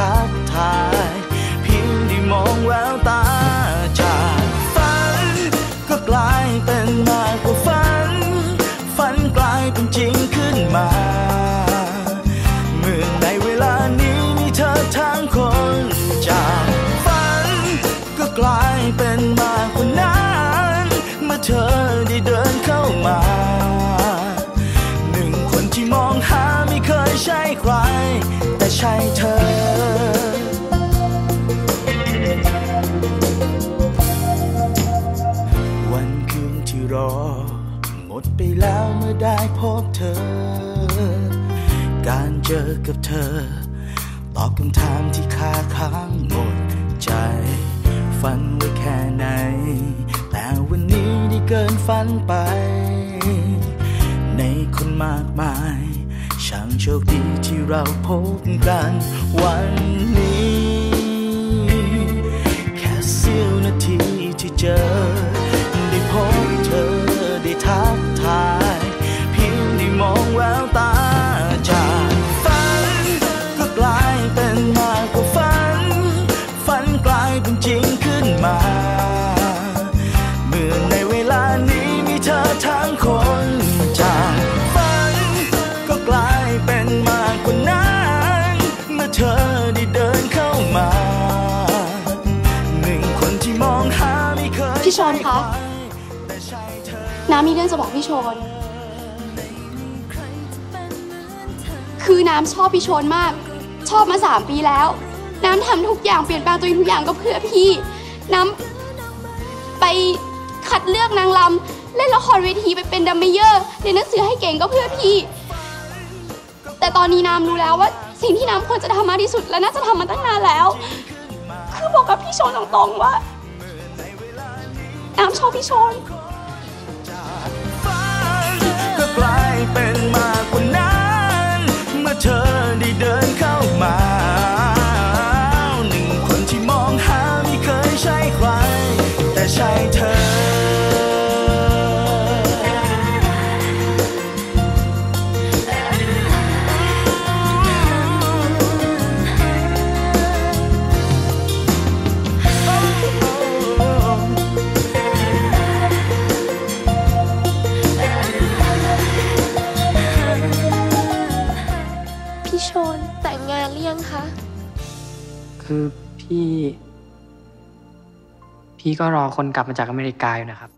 ทักทาย เพียงได้มองแววตาจากฝัน ก็กลายเป็นมากกว่าฝัน ฝันกลายเป็นจริงขึ้นมาเมื่อในเวลานี้มีเธอทั้งคนจากฝัน ก็กลายเป็นมากกว่านั้นเมื่อเธอได้เดินเข้ามาหนึ่งคนที่มองหาไม่เคยใช่ใคร แต่ใช่เธอ รอ หมดไปแล้วเมื่อได้พบเธอ การเจอกับเธอ ตอบคำถามที่คาค้างหมดใจ ฝันไว้แค่ไหน แต่วันนี้ได้เกินฝันไป ในคนมากมายช่างโชคดีที่เราพบกันวันนี้ แค่เสี้ยวนาทีที่เจอ พี่ชนคะ น้ำมีเรื่องจะบอกพี่ชน คือน้ำชอบพี่ชนมาก ชอบมาสามปีแล้ว น้ำทำทุกอย่างเปลี่ยนแปลงตัวเองทุกอย่างก็เพื่อพี่ น้ำไปคัดเลือกนางรำเล่นละครเวทีไปเป็นดัมเมเยอร์เรียนหนังสือให้เก่งก็เพื่อพี่ แต่ตอนนี้น้ำรู้แล้วว่าสิ่งที่น้ำควรจะทำมากที่สุดและน่าจะทำมาตั้งนานแล้ว คือบอกกับพี่ชนตรงๆว่า น้ำชอบพี่ชน คือพี่ พี่ก็รอคนกลับมาจากอเมริกาอยู่นะครับ